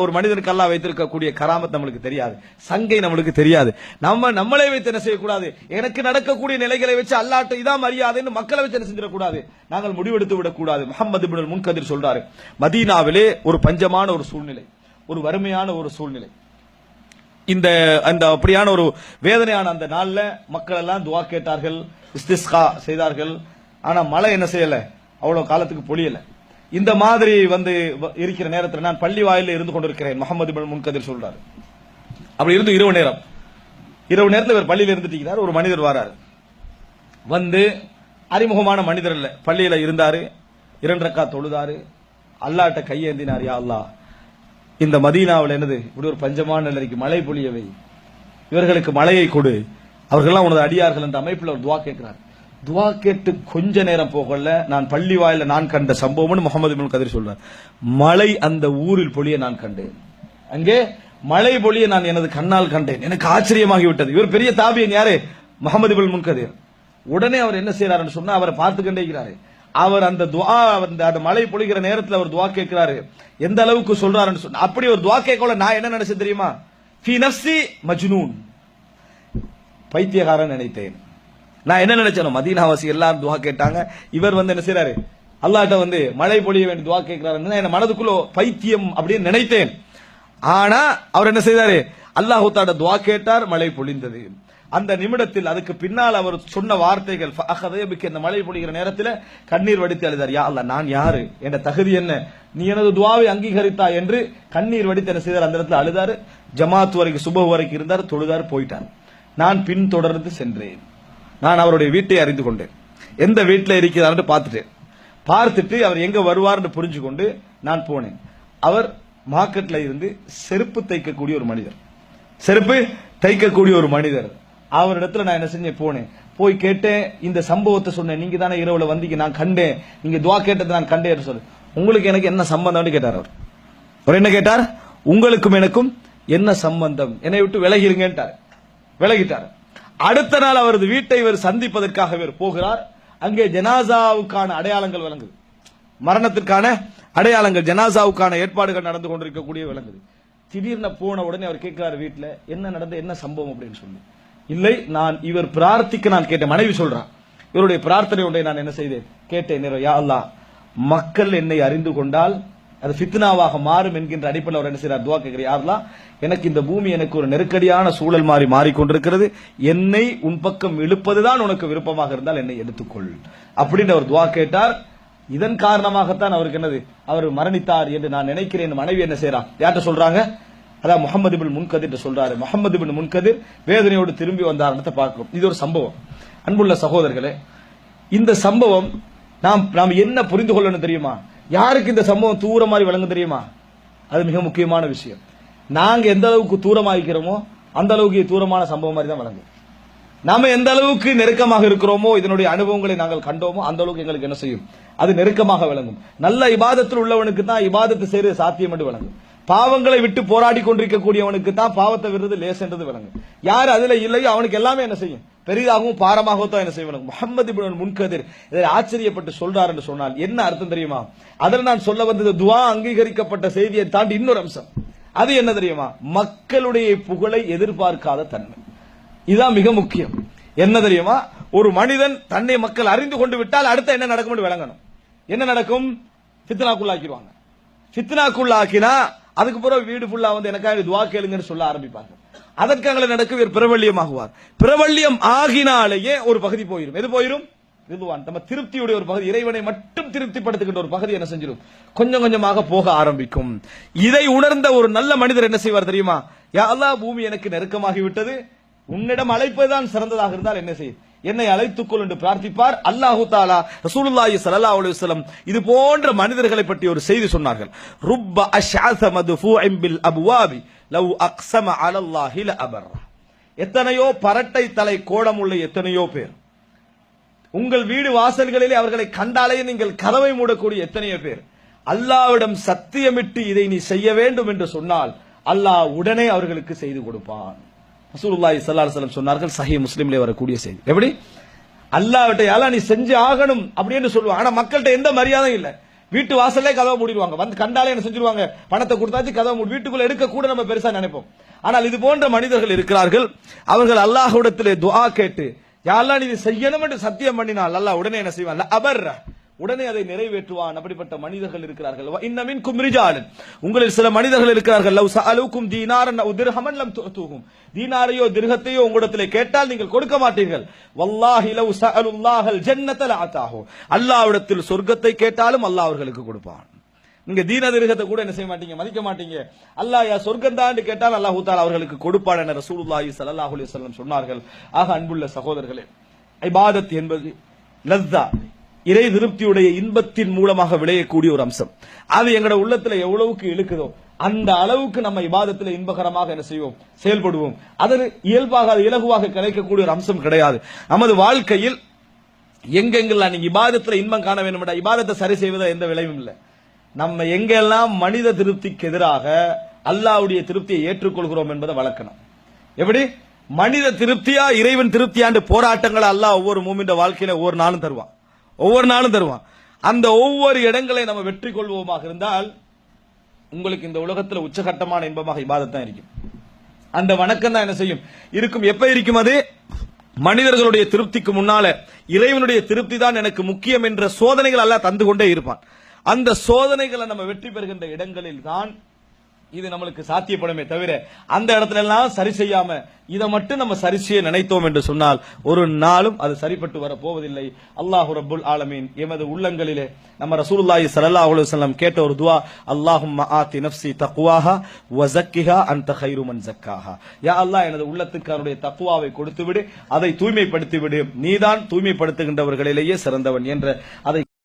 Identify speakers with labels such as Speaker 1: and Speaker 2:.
Speaker 1: ஒரு மனிதனுக்கு அல்லா வைத்திருக்கக்கூடிய கராமத் நம்மளுக்கு தெரியாது. சங்கை நம்மளுக்கு தெரியாது. நம்ம நம்மளே வைத்து என்ன செய்யக்கூடாது? எனக்கு நடக்கக்கூடிய நிலைகளை வச்சு அல்லாட்ட இதான் மரியாதைன்னு மக்களை வச்சு என்ன செஞ்சிடக்கூடாது? நாங்கள் முடிவெடுத்து விடக்கூடாது. முகமது பின் முன்கதிர் சொல்றாரு. மதீனாவிலே ஒரு பஞ்சமான ஒரு சூழ்நிலை. ஒரு வறுமையான ஒரு சூழ்நிலை. இந்த அந்த அப்படியான ஒரு வேதனையான அந்த நாள்ல மக்கள் எல்லாம் துவா கேட்டார்கள் இஸ்திஸ்கா செய்தார்கள். ஆனா மழை என்ன செய்யல? அவ்வளவு காலத்துக்கு பொழியல. இந்த மாதிரி வந்து வ- இருக்கிற நேரத்தில் நான் பள்ளி வாயில இருந்து கொண்டிருக்கிறேன் முகமது பின் முன்கதிர் சொல்றாரு. அப்படி இருந்து இரவு நேரம். இரவு நேரத்தில் இவர் பள்ளியில் இருந்துட்டு ஒரு மனிதர் வராரு. வந்து அறிமுகமான மனிதர் இல்லை பள்ளியில இருந்தாரு இரண்டக்கா தொழுதாரு அல்லாட்ட கையேந்தினார் யா அல்லா இந்த மதீனாவில் என்னது இப்படி ஒரு பஞ்சமான நிலைக்கு மழை பொழியவை. இவர்களுக்கு மழையை கொடு. அவர்கள்லாம் உனது அடியார்கள் என்ற அமைப்பில் ஒரு துவா கேட்கிறார். துவா கேட்டு கொஞ்ச நேரம் போகல. நான் பள்ளி வாயில நான் கண்ட சம்பவம்னு முகமது பின் கதிர் சொல்றார். மழை அந்த ஊரில் பொழிய நான் கண்டேன். அங்கே மழை பொழிய நான் எனது கண்ணால் கண்டேன். எனக்கு ஆச்சரியமாகி விட்டது இவர் பெரிய தாபியன் யாரு? முகமது பின் முன்கதிர் உடனே அவர் என்ன செய்யறாருன்னு சொன்னா அவரை பார்த்து கொண்டே இருக்கிறாரு. அவர் அந்த துவா அந்த அந்த மழை பொழிகிற நேரத்தில் அவர் துவா கேட்கிறாரு. எந்த அளவுக்கு சொல்றாருன்னு சொன்னா அப்படி ஒரு துவா கேட்கல நான் என்ன நினைச்சேன் தெரியுமா? ஃபி நஃப்சி மஜ்னூன். பைத்தியகாரன் நினைத்தேன். நான் என்ன நினைச்சேன் மதீனாவாசி எல்லாரும் துவா கேட்டாங்க. இவர் வந்து என்ன செய்யறாரு அல்லாட்ட வந்து மழை பொழிய வேண்டிய துவா கேட்கிறாருன்னு என் மனதுக்குள்ள பைத்தியம் அப்படின்னு நினைத்தேன். ஆனா அவர் என்ன செய்தாரு? அல்லாஹூத்தாட துவா கேட்டார் மழை பொழிந்தது. அந்த நிமிடத்தில் அதுக்கு பின்னால் அவர் சொன்ன வார்த்தைகள் இந்த மழை பொழிகிற நேரத்தில் கண்ணீர் வடித்து அழுதார். யா அல்ல நான் யாரு? என் தகுதி என்ன? நீ எனது துவாவை அங்கீகரித்தா? என்று கண்ணீர் வடித்து என்ன செய்தார்? அந்த இடத்துல அழுதாரு. ஜமாத் வரைக்கும் சுப வரைக்கும் இருந்தார் தொழுதார் போயிட்டார். நான் பின்தொடர்ந்து சென்றேன். நான் அவருடைய வீட்டை அறிந்து கொண்டேன். எந்த வீட்டில் இருக்கிறார்னு பார்த்துட்டேன். பார்த்துட்டு அவர் எங்க வருவார்னு புரிஞ்சு கொண்டு நான் போனேன். அவர் மார்க்கெட்ல இருந்து செருப்பு தைக்கக்கூடிய ஒரு மனிதர். செருப்பு தைக்கக்கூடிய ஒரு மனிதர். அவரிடத்துல நான் என்ன செஞ்சேன்? போனேன். போய் கேட்டேன் இந்த சம்பவத்தை சொன்னேன். நீங்க தானே இரவுல வந்தீங்க நான் கண்டேன். நீங்க துவா கேட்டதை நான் கண்டேன் சொல்லு. உங்களுக்கு எனக்கு என்ன சம்பந்தம்னு கேட்டார் அவர். அவர் என்ன கேட்டார்? உங்களுக்கும் எனக்கும் என்ன சம்பந்தம்? என்னை விட்டு விலகிருங்கன்ட்டார். விலகிட்டார். அடுத்த நாள் அவரது வீட்டை இவர் சந்திப்பதற்காக இவர் போகிறார். அங்கே ஜனாசாவுக்கான அடையாளங்கள் விளங்குது. மரணத்திற்கான அடையாளங்கள் ஜனாசாவுக்கான ஏற்பாடுகள் நடந்து கொண்டிருக்கக்கூடிய விளங்குது. திடீர்னு போன உடனே அவர் கேட்கிறார் வீட்டில் என்ன நடந்த என்ன சம்பவம்? அப்படின்னு சொல்லி. இல்லை நான் இவர் பிரார்த்திக்க நான் கேட்டேன். மனைவி சொல்றான் இவருடைய பிரார்த்தனை ஒன்றை நான் என்ன செய்தேன்? கேட்டேன் யா அல்லா மக்கள் என்னை அறிந்து கொண்டால் அது ஃபித்னாவாக மாறும் என்கின்ற அடிப்படையில் அவர் என்ன செய்யறார் துவா கேட்கிறார். யா எனக்கு இந்த பூமி எனக்கு ஒரு நெருக்கடியான சூழல் மாறி மாறிக்கொண்டிருக்கிறது. என்னை உன் பக்கம் இழுப்பதுதான் உனக்கு விருப்பமாக இருந்தால் என்னை எடுத்துக்கொள். அப்படின்னு அவர் துவா கேட்டார். இதன் காரணமாகத்தான் அவருக்கு என்னது? அவர் மரணித்தார் என்று நான் நினைக்கிறேன். மனைவி என்ன செய்யறான் யார்கிட்ட சொல்றாங்க? அதான் முகமது பின் முன்கதிர் என்று சொல்றாரு. முகமது பின் முன்கதிர் வேதனையோடு திரும்பி வந்தார்ன்றத பார்க்கிறோம். இது ஒரு சம்பவம். அன்புள்ள சகோதரர்களே இந்த சம்பவம் நாம் நாம் என்ன புரிந்து கொள்ளணும் தெரியுமா? யாருக்கு இந்த சம்பவம் தூர மாதிரி விளங்கும் தெரியுமா? அது மிக முக்கியமான விஷயம். நாங்க எந்த அளவுக்கு இருக்கிறோமோ அந்த அளவுக்கு தூரமான சம்பவம் மாதிரி தான் விளங்கும். நாம எந்த அளவுக்கு நெருக்கமாக இருக்கிறோமோ இதனுடைய அனுபவங்களை நாங்கள் கண்டோமோ அந்த அளவுக்கு எங்களுக்கு என்ன செய்யும்? அது நெருக்கமாக விளங்கும். நல்ல இபாதத்தில் உள்ளவனுக்கு தான் இபாதத்து செய்வது சாத்தியம் என்று விளங்கும். பாவங்களை விட்டு போராடி கொண்டிருக்கக்கூடியவனுக்கு தான் பாவத்தை விடுறது லேசென்றது விளங்கும். யார் அதுல இல்லையோ அவனுக்கு எல்லாமே என்ன செய்யும்? பெரிதாகவும் பாரமாகவும் தான் என்ன செய்வாங்க முகமது இப்னு முன்கதிர் இதை ஆச்சரியப்பட்டு சொல்றார் என்று சொன்னால் என்ன அர்த்தம் தெரியுமா? அதில் நான் சொல்ல வந்தது துவா அங்கீகரிக்கப்பட்ட செய்தியை தாண்டி இன்னொரு அம்சம். அது என்ன தெரியுமா? மக்களுடைய புகழை எதிர்பார்க்காத தன்மை. இதுதான் மிக முக்கியம். என்ன தெரியுமா? ஒரு மனிதன் தன்னை மக்கள் அறிந்து கொண்டு விட்டால் அடுத்த என்ன நடக்கும் விளங்கணும். என்ன நடக்கும்? ஃபித்னாக்குள்ளாக்கிடுவாங்க. ஃபித்னாக்குள்ளாக்கினா அதுக்கு பிறகு வீடு ஃபுல்லா வந்து எனக்காக துவா கேளுங்கன்னு சொல்ல ஆரம்பிப்பாங்க அதற்காக நடக்கும் இவர் பிரபல்யம் ஆகுவார். பிரபல்யம் ஆகினாலேயே ஒரு பகுதி போயிடும் எது போயிடும் ரிதுவான் நம்ம திருப்தியுடைய ஒரு பகுதி இறைவனை மட்டும் திருப்திப்படுத்துகின்ற ஒரு பகுதி என்ன செஞ்சிடும் கொஞ்சம் கொஞ்சமாக போக ஆரம்பிக்கும். இதை உணர்ந்த ஒரு நல்ல மனிதர் என்ன செய்வார் தெரியுமா? யா பூமி எனக்கு நெருக்கமாகிவிட்டது. உன்னிடம் அழைப்பதுதான் சிறந்ததாக இருந்தால் என்ன செய்யும்? என்னை அழைத்துக்கொள் என்று பிரார்த்திப்பார். அல்லாஹு தாலா ரசூலுல்லாஹி ஸல்லல்லாஹு அலைஹி வஸல்லம் இது போன்ற மனிதர்களை பற்றி ஒரு செய்தி சொன்னார்கள். ருப்ப அஷ்அஸ மதுஃபூஇன் பில் அப்வாபி லவ் அக்ஸம அலல்லாஹி லஅபர். எத்தனையோ பரட்டை தலை கோடமுள்ள எத்தனையோ பேர். உங்கள் வீடு வாசல்களிலே அவர்களை கண்டாலே நீங்கள் கதவை மூடக்கூடிய எத்தனையோ பேர். அல்லாவிடம் சத்தியமிட்டு இதை நீ செய்ய வேண்டும் என்று சொன்னால் அல்லாஹ் உடனே அவர்களுக்கு செய்து கொடுப்பான். ரசூலுல்லாஹி சல்லா அலைஹி சொன்னார்கள் சஹி முஸ்லீம்ல வரக்கூடிய செய்தி. எப்படி? அல்லாஹ்விட்ட யாரா நீ செஞ்சு ஆகணும் அப்படின்னு சொல்லுவாங்க. ஆனா மக்கள்கிட்ட எந்த மரியாதையும் இல்லை. வீட்டு வாசல்லே கதவை மூடிடுவாங்க. வந்து கண்டாலே என்ன செஞ்சிருவாங்க? பணத்தை கொடுத்தாச்சு கதவை மூடி வீட்டுக்குள்ள எடுக்க கூட நம்ம பெருசா நினைப்போம். ஆனால் இது போன்ற மனிதர்கள் இருக்கிறார்கள். அவர்கள் அல்லாஹ்விடத்திலே துவா கேட்டு யாரெல்லாம் நீ செய்யணும் என்று சத்தியம் பண்ணினால் அல்லாஹ் உடனே என்ன செய்வான்? அபர் உடனே அதை நிறைவேற்றுவான். அப்படிப்பட்ட மனிதர்கள் இருக்கிறார்கள். இன்னமின் இன்ன உங்களில் சில மனிதர்கள் இருக்கிறார்கள். லவ் சஅலுக்கும் தீனாரன் அவ் திர்ஹமன் லம் துஅத்துஹும் தீனாரையோ திர்ஹத்தையோ உங்களிடத்திலே கேட்டால் நீங்கள் கொடுக்க மாட்டீர்கள். வல்லாஹி லவ் சஅலுல்லாஹல் ஜன்னத லஅதாஹு அல்லாஹ்விடத்தில் சொர்க்கத்தை கேட்டாலும் அல்லாஹ் அவர்களுக்கு கொடுப்பான். நீங்க தீன திருகத்தை கூட என்ன செய்ய மாட்டீங்க? மதிக்க மாட்டீங்க. அல்லாஹ் யா சொர்க்கம் தான் கேட்டால் அல்லாஹ் தாலா அவர்களுக்கு கொடுப்பான் என ரசூலுல்லாஹி ஸல்லல்லாஹு அலைஹி வஸல்லம் சொன்னார்கள். ஆக அன்புள்ள சகோதரர்களே இபாதத் என்பது லஸ்ஸா இறை திருப்தியுடைய இன்பத்தின் மூலமாக விளையக்கூடிய ஒரு அம்சம். அது எங்களோட உள்ளத்துல எவ்வளவுக்கு இழுக்குதோ அந்த அளவுக்கு நம்ம இபாதத்தில் இன்பகரமாக என்ன செய்வோம்? செயல்படுவோம். அதற்கு இயல்பாக அது இலகுவாக கிடைக்கக்கூடிய ஒரு அம்சம் கிடையாது. நமது வாழ்க்கையில் எங்கெங்கெல்லாம் நீங்க இபாதத்துல இன்பம் காண வேண்டும் இபாதத்தை சரி செய்வதில் எந்த விளைவும் இல்லை. நம்ம எங்கெல்லாம் மனித திருப்திக்கு எதிராக அல்லாஹ்வுடைய திருப்தியை ஏற்றுக்கொள்கிறோம் என்பதை வளர்க்கணும். எப்படி? மனித திருப்தியா இறைவன் திருப்தியாண்டு போராட்டங்களை அல்லாஹ் ஒவ்வொரு மூமின்ற வாழ்க்கையில ஒவ்வொரு நாளும் தருவான். ஒவ்வொரு நாளும் தருவான். அந்த ஒவ்வொரு இடங்களை நம்ம வெற்றி கொள்வோமாக இருந்தால் உங்களுக்கு இந்த உலகத்தில் உச்சகட்டமான இன்பமாக இபாதத்தான் இருக்கும். அந்த வணக்கம் தான் என்ன செய்யும்? இருக்கும். எப்ப இருக்கும் அது? மனிதர்களுடைய திருப்திக்கு முன்னால. இறைவனுடைய திருப்தி தான் எனக்கு முக்கியம் என்ற சோதனைகள் எல்லாம் தந்து கொண்டே இருப்பான். அந்த சோதனைகளை நம்ம வெற்றி பெறுகின்ற இடங்களில் தான் இது நம்மளுக்கு சாத்தியப்படுமே தவிர அந்த இடத்துல எல்லாம் சரி செய்யாம இதை மட்டும் நம்ம சரி செய்ய நினைத்தோம் என்று சொன்னால் ஒரு நாளும் அது சரிப்பட்டு வர போவதில்லை. அல்லாஹு ரபுல் ஆலமீன் எமது உள்ளங்களிலே நம்ம ரசூலுல்லாஹி ஸல்லல்லாஹு அலைஹி வஸல்லம் கேட்ட ஒரு துவா அல்லாஹும் ஆத்தி நப்சி தக்வாஹா வசக்கிஹா அந்த அன்த கைரு மன் யா அல்லாஹ் எனது உள்ளத்துக்கு அவருடைய தக்குவாவை கொடுத்து விடு அதை தூய்மைப்படுத்தி விடு நீதான் தூய்மைப்படுத்துகின்றவர்களிலேயே சிறந்தவன் என்ற அதை